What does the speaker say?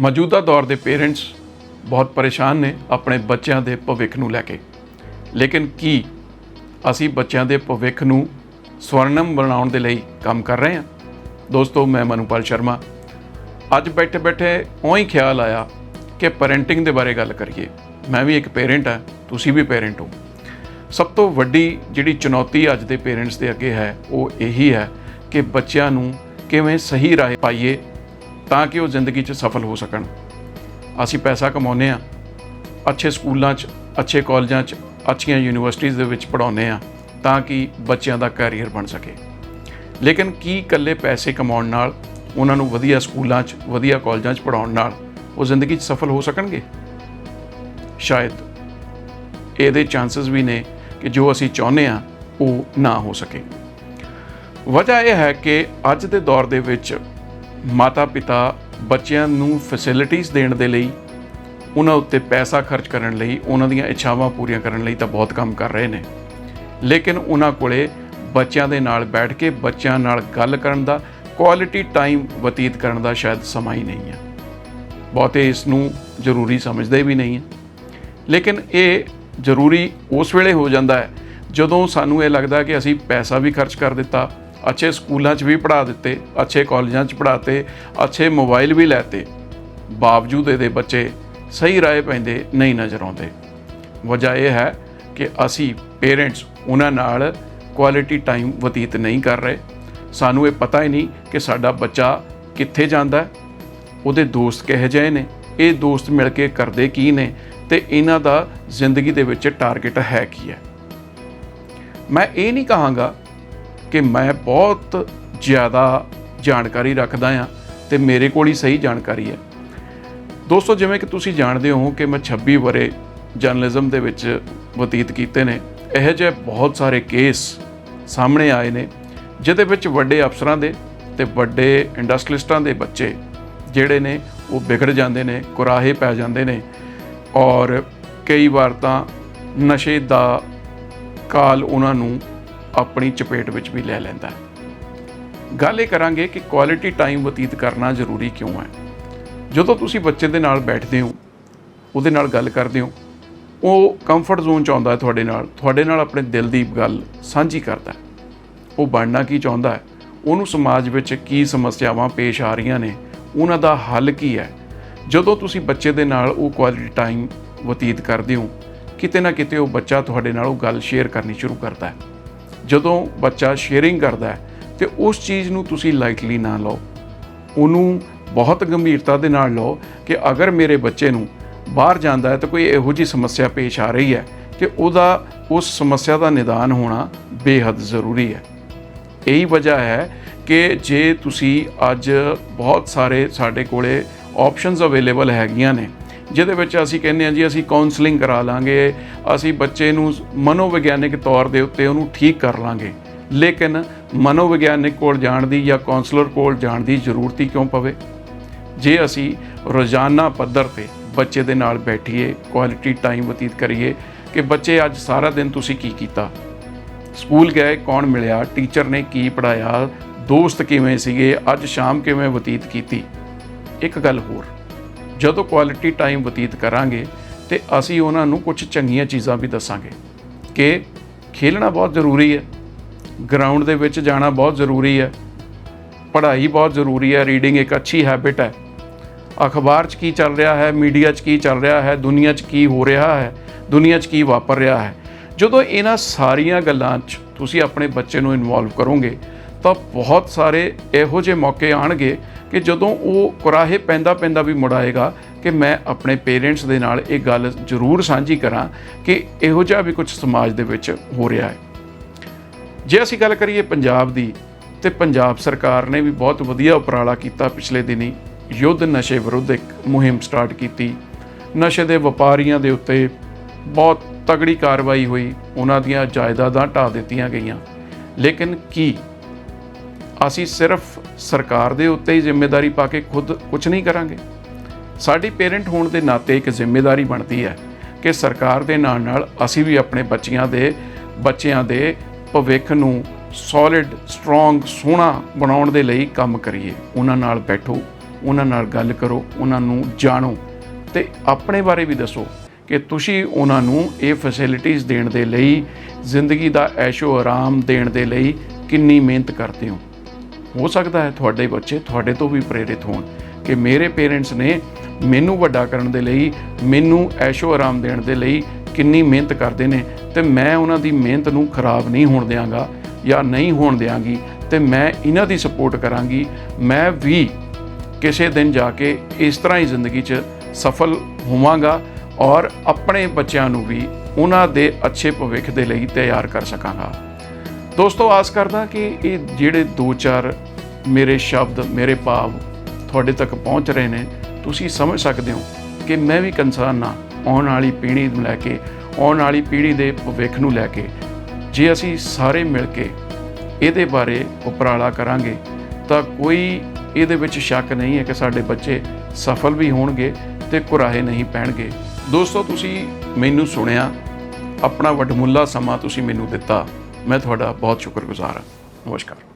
ਮੌਜੂਦਾ ਦੌਰ ਦੇ ਪੇਰੈਂਟਸ ਬਹੁਤ ਪਰੇਸ਼ਾਨ ਨੇ ਆਪਣੇ ਬੱਚਿਆਂ ਦੇ ਭਵਿੱਖ ਨੂੰ ਲੈ ਕੇ। ਲੇਕਿਨ ਕੀ ਅਸੀਂ ਬੱਚਿਆਂ ਦੇ ਭਵਿੱਖ ਨੂੰ ਸਵਰਨਮ ਬਣਾਉਣ ਦੇ ਲਈ ਕੰਮ ਕਰ ਰਹੇ ਹਾਂ? ਦੋਸਤੋ, ਮੈਂ ਮਨੂਪਾਲ ਸ਼ਰਮਾ। ਅੱਜ ਬੈਠੇ ਬੈਠੇ ਉਹੀ ਖਿਆਲ ਆਇਆ ਕਿ ਪੈਰੈਂਟਿੰਗ ਦੇ ਬਾਰੇ ਗੱਲ ਕਰੀਏ। ਮੈਂ ਵੀ ਇੱਕ ਪੇਰੈਂਟ ਹਾਂ, ਤੁਸੀਂ ਵੀ ਪੇਰੈਂਟ ਹੋ। ਸਭ ਤੋਂ ਵੱਡੀ ਜਿਹੜੀ ਚੁਣੌਤੀ ਅੱਜ ਦੇ ਪੇਰੈਂਟਸ ਦੇ ਅੱਗੇ ਹੈ, ਉਹ ਇਹੀ ਹੈ ਕਿ ਬੱਚਿਆਂ ਨੂੰ ਕਿਵੇਂ ਸਹੀ ਰਾਹ ਪਾਈਏ ਤਾਂ ਕਿ ਉਹ ਜ਼ਿੰਦਗੀ 'ਚ ਸਫਲ ਹੋ ਸਕਣ। ਅਸੀਂ ਪੈਸਾ ਕਮਾਉਂਦੇ ਆ ਅੱਛੇ ਸਕੂਲਾਂ 'ਚ, ਅੱਛੇ ਕਾਲਜਾਂ 'ਚ, ਅੱਛੀਆਂ ਯੂਨੀਵਰਸਿਟੀਆਂ ਦੇ ਵਿੱਚ ਪੜਾਉਂਦੇ ਆ ਤਾਂ ਕਿ ਬੱਚਿਆਂ ਦਾ ਕੈਰੀਅਰ ਬਣ ਸਕੇ। ਲੇਕਿਨ ਕੀ ਇਕੱਲੇ ਪੈਸੇ ਕਮਾਉਣ ਨਾਲ, ਉਹਨਾਂ ਨੂੰ ਵਧੀਆ ਸਕੂਲਾਂ 'ਚ, ਵਧੀਆ ਕਾਲਜਾਂ 'ਚ ਪੜਾਉਣ ਨਾਲ ਉਹ ਜ਼ਿੰਦਗੀ 'ਚ ਸਫਲ ਹੋ ਸਕਣਗੇ? ਸ਼ਾਇਦ ਇਹਦੇ ਚਾਂਸਸ ਵੀ ਨੇ ਕਿ ਜੋ ਅਸੀਂ ਚਾਹੁੰਦੇ ਆ ਉਹ ਨਾ ਹੋ ਸਕੇ। ਵਜ੍ਹਾ ਇਹ ਹੈ ਕਿ ਅੱਜ ਦੇ ਦੌਰ ਦੇ ਵਿੱਚ ਮਾਤਾ-ਪਿਤਾ ਬੱਚਿਆਂ ਨੂੰ ਫੈਸਿਲਿਟੀਆਂ ਦੇਣ ਦੇ ਲਈ, ਉਹਨਾਂ ਉੱਤੇ ਪੈਸਾ ਖਰਚ ਕਰਨ ਲਈ, ਉਹਨਾਂ ਦੀਆਂ ਇੱਛਾਵਾਂ ਪੂਰੀਆਂ ਕਰਨ ਲਈ ਤਾਂ ਬਹੁਤ ਕੰਮ ਕਰ ਰਹੇ ਨੇ। ਲੇਕਿਨ ਉਹਨਾਂ ਕੋਲੇ ਬੱਚਿਆਂ ਦੇ ਨਾਲ ਬੈਠ ਕੇ ਬੱਚਿਆਂ ਨਾਲ ਗੱਲ ਕਰਨ ਦਾ ਕੁਆਲਿਟੀ ਟਾਈਮ ਬਤੀਤ ਕਰਨ ਦਾ ਸ਼ਾਇਦ ਸਮਾਂ ਹੀ ਨਹੀਂ ਹੈ। ਬਹੁਤੇ ਇਸ ਨੂੰ ਜ਼ਰੂਰੀ ਸਮਝਦੇ ਵੀ ਨਹੀਂ ਹੈ। ਲੇਕਿਨ ਇਹ ਜ਼ਰੂਰੀ ਉਸ ਵੇਲੇ ਹੋ ਜਾਂਦਾ ਹੈ ਜਦੋਂ ਸਾਨੂੰ ਇਹ ਲੱਗਦਾ ਕਿ ਅਸੀਂ ਪੈਸਾ ਵੀ ਖਰਚ ਕਰ ਦਿੱਤਾ ਅੱਛੇ ਸਕੂਲਾਂ 'ਚ ਵੀ ਪੜ੍ਹਾ ਦਿੱਤੇ, ਅੱਛੇ ਕਾਲਜਾਂ 'ਚ ਪੜ੍ਹਾਤੇ, ਅੱਛੇ ਮੋਬਾਈਲ ਵੀ ਲੈਤੇ। ਬਾਵਜੂਦ ਇਹਦੇ ਬੱਚੇ ਸਹੀ ਰਾਏ ਪੈਂਦੇ, ਨਹੀਂ ਨਜ਼ਰ ਆਉਂਦੇ। ਵਜ੍ਹਾ ਇਹ ਹੈ ਕਿ ਅਸੀਂ ਪੇਰੈਂਟਸ ਉਹਨਾਂ ਨਾਲ ਕੁਆਲਿਟੀ ਟਾਈਮ ਬਤੀਤ ਨਹੀਂ ਕਰ ਰਹੇ। ਸਾਨੂੰ ਇਹ ਪਤਾ ਹੀ ਨਹੀਂ ਕਿ ਸਾਡਾ ਬੱਚਾ ਕਿੱਥੇ ਜਾਂਦਾ ਉਹਦੇ ਦੋਸਤ ਕਿਹੋ ਜਿਹੇ ਨੇ? ਇਹ ਦੋਸਤ ਮਿਲ ਕੇ ਕਰਦੇ ਕੀ ਨੇ? ਤੇ ਇਹਨਾਂ ਦਾ ਜ਼ਿੰਦਗੀ ਦੇ ਵਿੱਚ ਟਾਰਗੇਟ ਹੈ ਕੀ ਹੈ? ਮੈਂ ਇਹ ਨਹੀਂ ਕਹਾਂਗਾ ਕਿ ਮੈਂ ਬਹੁਤ ਜ਼ਿਆਦਾ ਜਾਣਕਾਰੀ ਰੱਖਦਾ ਹਾਂ ਤੇ ਮੇਰੇ ਕੋਲ ਹੀ ਸਹੀ ਜਾਣਕਾਰੀ ਹੈ। ਦੋਸਤੋ, ਜਿਵੇਂ ਕਿ ਤੁਸੀਂ ਜਾਣਦੇ ਹੋ ਕਿ ਮੈਂ 26 ਵਰੇ ਜਰਨਲਿਜ਼ਮ ਦੇ ਵਿੱਚ ਬਤੀਤ ਕੀਤੇ ਨੇ, ਇਹੋ ਜਿਹੇ ਬਹੁਤ ਸਾਰੇ ਕੇਸ ਸਾਹਮਣੇ ਆਏ ਨੇ, ਜਿਹਦੇ ਵਿੱਚ ਵੱਡੇ ਅਫਸਰਾਂ ਦੇ ਤੇ ਵੱਡੇ ਇੰਡਸਟਰੀਲਿਸਟਾਂ ਦੇ ਬੱਚੇ ਜਿਹੜੇ ਨੇ, ਉਹ ਵਿਗੜ ਜਾਂਦੇ ਨੇ, ਕੁਰਾਹੇ ਪੈ ਜਾਂਦੇ ਨੇ ਔਰ ਕਈ ਵਾਰ ਤਾਂ ਨਸ਼ੇ ਦਾ ਕਾਲ ਉਹਨਾਂ ਨੂੰ ਆਪਣੀ ਚਪੇਟ ਵਿੱਚ ਵੀ ਲੈ ਲੈਂਦਾ ਹੈ। ਗੱਲ ਇਹ ਕਰਾਂਗੇ ਕਿ ਕੁਆਲਿਟੀ ਟਾਈਮ ਬਤੀਤ ਕਰਨਾ ਜ਼ਰੂਰੀ ਕਿਉਂ ਹੈ? ਜਦੋਂ ਤੁਸੀਂ ਬੱਚੇ ਦੇ ਨਾਲ ਬੈਠਦੇ ਹੋ, ਉਹਦੇ ਨਾਲ ਗੱਲ ਕਰਦੇ ਹੋ, ਉਹ ਕੰਫਰਟ ਜ਼ੋਨ ਚ ਆਉਂਦਾ ਹੈ ਤੁਹਾਡੇ ਨਾਲ ਤੁਹਾਡੇ ਨਾਲ ਆਪਣੇ ਦਿਲ ਦੀ ਗੱਲ ਸਾਂਝੀ ਕਰਦਾ ਹੈ। ਉਹ ਬਣਨਾ ਕੀ ਚਾਹੁੰਦਾ ਹੈ? ਉਹਨੂੰ ਸਮਾਜ ਵਿੱਚ ਕੀ ਸਮੱਸਿਆਵਾਂ ਪੇਸ਼ ਆ ਰਹੀਆਂ ਨੇ? ਉਹਨਾਂ ਦਾ ਹੱਲ ਕੀ ਹੈ? ਜਦੋਂ ਤੁਸੀਂ ਬੱਚੇ ਦੇ ਨਾਲ ਉਹ ਕੁਆਲਿਟੀ ਟਾਈਮ ਬਤੀਤ ਕਰਦੇ ਹੋ, ਕਿਤੇ ਨਾ ਕਿਤੇ ਉਹ ਬੱਚਾ ਤੁਹਾਡੇ ਨਾਲ ਉਹ ਗੱਲ ਸ਼ੇਅਰ ਕਰਨੀ ਸ਼ੁਰੂ ਕਰਦਾ ਹੈ। ਜਦੋਂ ਬੱਚਾ ਸ਼ੇਅਰਿੰਗ ਕਰਦਾ ਹੈ, ਤੇ ਉਸ ਚੀਜ਼ ਨੂੰ ਤੁਸੀਂ ਲਾਈਟਲੀ ਨਾ ਲਓ। ਉਹਨੂੰ ਬਹੁਤ ਗੰਭੀਰਤਾ ਦੇ ਨਾਲ ਲਓ ਕਿ ਅਗਰ ਮੇਰੇ ਬੱਚੇ ਨੂੰ ਬਾਹਰ ਜਾਂਦਾ ਹੈ ਤਾਂ ਕੋਈ ਇਹੋ ਜੀ ਸਮੱਸਿਆ ਪੇਸ਼ ਆ ਰਹੀ ਹੈ ਕਿ ਉਹਦਾ, ਉਸ ਸਮੱਸਿਆ ਦਾ ਨਿਦਾਨ ਹੋਣਾ ਬੇहद ਜ਼ਰੂਰੀ ਹੈ। ਇਹੀ ਵਜ੍ਹਾ ਹੈ ਕਿ ਜੇ ਤੁਸੀਂ ਅੱਜ ਬਹੁਤ ਸਾਰੇ ਸਾਡੇ ਕੋਲੇ ਆਪਸ਼ਨਸ ਅਵੇਲੇਬਲ ਹੈਗੀਆਂ ਨੇ ਜਿਹਦੇ ਵਿੱਚ ਅਸੀਂ ਕਹਿੰਦੇ ਹਾਂ ਜੀ, ਅਸੀਂ ਕਾਉਂਸਲਿੰਗ ਕਰਾ ਲਾਂਗੇ, ਅਸੀਂ ਬੱਚੇ ਨੂੰ ਮਨੋਵਿਗਿਆਨਿਕ ਤੌਰ ਦੇ ਉੱਤੇ ਉਹਨੂੰ ਠੀਕ ਕਰ ਲਾਂਗੇ। ਲੇਕਿਨ ਮਨੋਵਿਗਿਆਨਿਕ ਕੋਲ ਜਾਣ ਦੀ ਜਾਂ ਕਾਉਂਸਲਰ ਕੋਲ ਜਾਣ ਦੀ ਜ਼ਰੂਰਤ ਹੀ ਕਿਉਂ ਪਵੇ? ਜੇ ਅਸੀਂ ਰੋਜ਼ਾਨਾ ਪੱਧਰ ਤੇ ਬੱਚੇ ਦੇ ਨਾਲ ਬੈਠੀਏ ਕੁਆਲਿਟੀ ਟਾਈਮ ਬਤੀਤ ਕਰੀਏ ਕਿ ਬੱਚੇ ਅੱਜ ਸਾਰਾ ਦਿਨ ਤੁਸੀਂ ਕੀ ਕੀਤਾ? ਸਕੂਲ ਗਏ, ਕੌਣ ਮਿਲਿਆ? ਟੀਚਰ ਨੇ ਕੀ ਪੜਾਇਆ ਦੋਸਤ ਕਿਵੇਂ ਸੀਗੇ? ਅੱਜ ਸ਼ਾਮ ਕਿਵੇਂ ਬਤੀਤ ਕੀਤੀ? ਇੱਕ ਗੱਲ ਹੋਰ ਜਦੋਂ ਕੁਆਲਿਟੀ ਟਾਈਮ ਬਤੀਤ ਕਰਾਂਗੇ ਤੇ ਅਸੀਂ ਉਹਨਾਂ ਨੂੰ ਕੁਝ ਚੰਗੀਆਂ ਚੀਜ਼ਾਂ ਵੀ ਦੱਸਾਂਗੇ ਕਿ ਖੇਲਣਾ ਬਹੁਤ ਜ਼ਰੂਰੀ ਹੈ ਗਰਾਊਂਡ ਦੇ ਵਿੱਚ ਜਾਣਾ ਬਹੁਤ ਜ਼ਰੂਰੀ ਹੈ, ਪੜ੍ਹਾਈ ਬਹੁਤ ਜ਼ਰੂਰੀ ਹੈ ਰੀਡਿੰਗ ਇੱਕ ਅੱਛੀ ਹੈਬਿਟ ਹੈ। ਅਖਬਾਰ 'ਚ ਕੀ ਚੱਲ ਰਿਹਾ ਹੈ ਮੀਡੀਆ 'ਚ ਕੀ ਚੱਲ ਰਿਹਾ ਹੈ, ਦੁਨੀਆ 'ਚ ਕੀ ਹੋ ਰਿਹਾ ਹੈ, ਦੁਨੀਆ 'ਚ ਕੀ ਵਾਪਰ ਰਿਹਾ ਹੈ। ਜਦੋਂ ਇਹਨਾਂ ਸਾਰੀਆਂ ਗੱਲਾਂ 'ਚ ਤੁਸੀਂ ਆਪਣੇ ਬੱਚੇ ਨੂੰ ਇਨਵੋਲਵ ਕਰੋਗੇ, ਤਾਂ ਬਹੁਤ ਸਾਰੇ ਇਹੋ ਜਿਹੇ ਮੌਕੇ ਆਣਗੇ ਕਿ ਜਦੋਂ ਉਹ ਕੁਰਾਹੇ ਪੈਂਦਾ ਪੈਂਦਾ ਵੀ ਮੁੜਾਏਗਾ ਕਿ ਮੈਂ ਆਪਣੇ ਪੇਰੈਂਟਸ ਦੇ ਨਾਲ ਇਹ ਗੱਲ ਜ਼ਰੂਰ ਸਾਂਝੀ ਕਰਾਂ ਕਿ ਇਹੋ ਜਿਹਾ ਵੀ ਕੁਝ ਸਮਾਜ ਦੇ ਵਿੱਚ ਹੋ ਰਿਹਾ ਹੈ। ਜੇ ਅਸੀਂ ਗੱਲ ਕਰੀਏ ਪੰਜਾਬ ਦੀ, ਤੇ ਪੰਜਾਬ ਸਰਕਾਰ ਨੇ ਵੀ ਬਹੁਤ ਵਧੀਆ ਉਪਰਾਲਾ ਕੀਤਾ ਪਿਛਲੇ ਦਿਨੀ। ਯੁੱਧ ਨਸ਼ੇ ਵਿਰੁੱਧ ਇੱਕ ਮੁਹਿੰਮ ਸਟਾਰਟ ਕੀਤੀ। ਨਸ਼ੇ ਦੇ ਵਪਾਰੀਆਂ ਦੇ ਉੱਤੇ ਬਹੁਤ ਤਗੜੀ ਕਾਰਵਾਈ ਹੋਈ। ਉਹਨਾਂ ਦੀਆਂ ਜਾਇਦਾਦਾਂ ਢਾ ਦਿੱਤੀਆਂ ਗਈਆਂ। ਲੇਕਿਨ ਕੀ ਅਸੀਂ ਸਿਰਫ ਸਰਕਾਰ ਦੇ ਉੱਤੇ ਹੀ ਜ਼ਿੰਮੇਵਾਰੀ ਪਾ ਕੇ ਖੁਦ ਕੁਝ ਨਹੀਂ ਕਰਾਂਗੇ। ਸਾਡੀ ਪੇਰੈਂਟ ਹੋਣ ਦੇ ਨਾਤੇ ਇੱਕ ਜ਼ਿੰਮੇਵਾਰੀ ਬਣਦੀ ਹੈ ਕਿ ਸਰਕਾਰ ਦੇ ਨਾਲ ਨਾਲ ਅਸੀਂ ਵੀ ਆਪਣੇ ਬੱਚਿਆਂ ਦੇ ਬੱਚਿਆਂ ਦੇ ਭਵਿੱਖ ਨੂੰ ਸੋਲਿਡ ਸਟਰੋਂਗ ਸੋਹਣਾ ਬਣਾਉਣ ਦੇ ਲਈ ਕੰਮ ਕਰੀਏ। ਉਹਨਾਂ ਨਾਲ ਬੈਠੋ, ਉਹਨਾਂ ਨਾਲ ਗੱਲ ਕਰੋ, ਉਹਨਾਂ ਨੂੰ ਜਾਣੋ ਤੇ ਆਪਣੇ ਬਾਰੇ ਵੀ ਦੱਸੋ ਕਿ ਤੁਸੀਂ ਉਹਨਾਂ ਨੂੰ ਇਹ ਫੈਸਿਲਿਟੀਆਂ ਦੇਣ ਦੇ ਲਈ, ਜ਼ਿੰਦਗੀ ਦਾ ਐਸ਼ੋ ਆਰਾਮ ਦੇਣ ਦੇ ਲਈ ਕਿੰਨੀ ਮਿਹਨਤ ਕਰਦੇ ਹੋ। ਹੋ ਸਕਦਾ ਹੈ ਤੁਹਾਡੇ ਬੱਚੇ ਤੁਹਾਡੇ ਤੋਂ ਵੀ ਪ੍ਰੇਰਿਤ ਹੋਣ ਕਿ ਮੇਰੇ ਪੇਰੈਂਟਸ ਨੇ ਮੈਨੂੰ ਵੱਡਾ ਕਰਨ ਦੇ ਲਈ, ਮੈਨੂੰ ਐਸ਼ੋ ਆਰਾਮ ਦੇਣ ਦੇ ਲਈ ਕਿੰਨੀ ਮਿਹਨਤ ਕਰਦੇ ਨੇ ਤੇ ਮੈਂ ਉਹਨਾਂ ਦੀ ਮਿਹਨਤ ਨੂੰ ਖਰਾਬ ਨਹੀਂ ਹੋਣ ਦਿਆਂਗਾ ਜਾਂ ਨਹੀਂ ਹੋਣ ਦਿਆਂਗੀ ਤੇ ਮੈਂ ਇਹਨਾਂ ਦੀ ਸਪੋਰਟ ਕਰਾਂਗੀ। ਮੈਂ ਵੀ ਕਿਸੇ ਦਿਨ ਜਾ ਕੇ ਇਸ ਤਰ੍ਹਾਂ ਹੀ ਜ਼ਿੰਦਗੀ 'ਚ ਸਫਲ ਹੋਵਾਂਗਾ ਔਰ ਆਪਣੇ ਬੱਚਿਆਂ ਨੂੰ ਵੀ ਉਹਨਾਂ ਦੇ ਅੱਛੇ ਭਵਿੱਖ ਦੇ ਲਈ ਤਿਆਰ ਕਰ ਸਕਾਂਗਾ। ਦੋਸਤੋ, ਆਸ ਕਰਦਾ ਕਿ ਇਹ ਜਿਹੜੇ ਦੋ ਚਾਰ ਮੇਰੇ ਸ਼ਬਦ, ਮੇਰੇ ਭਾਵ ਤੁਹਾਡੇ ਤੱਕ ਪਹੁੰਚ ਰਹੇ ਨੇ, ਤੁਸੀਂ ਸਮਝ ਸਕਦੇ ਹੋ ਕਿ ਮੈਂ ਵੀ ਕੰਸਰਨ ਹਾਂ, ਆਉਣ ਵਾਲੀ ਪੀੜ੍ਹੀ ਨੂੰ ਲੈ ਕੇ, ਆਉਣ ਵਾਲੀ ਪੀੜ੍ਹੀ ਦੇ ਭਵਿੱਖ ਨੂੰ ਲੈ ਕੇ। ਜੇ ਅਸੀਂ ਸਾਰੇ ਮਿਲ ਕੇ ਇਹਦੇ ਬਾਰੇ ਉਪਰਾਲਾ ਕਰਾਂਗੇ, ਤਾਂ ਕੋਈ ਇਹਦੇ ਵਿੱਚ ਸ਼ੱਕ ਨਹੀਂ ਹੈ ਕਿ ਸਾਡੇ ਬੱਚੇ ਸਫਲ ਵੀ ਹੋਣਗੇ ਤੇ ਕੁਰਾਹੇ ਨਹੀਂ ਪੈਣਗੇ। ਦੋਸਤੋ, ਤੁਸੀਂ ਮੈਨੂੰ ਸੁਣਿਆ, ਆਪਣਾ ਵਡਮੁੱਲਾ ਸਮਾਂ ਤੁਸੀਂ ਮੈਨੂੰ ਦਿੱਤਾ। ਮੈਂ ਤੁਹਾਡਾ ਬਹੁਤ ਸ਼ੁਕਰਗੁਜ਼ਾਰ ਹਾਂ। ਨਮਸਕਾਰ।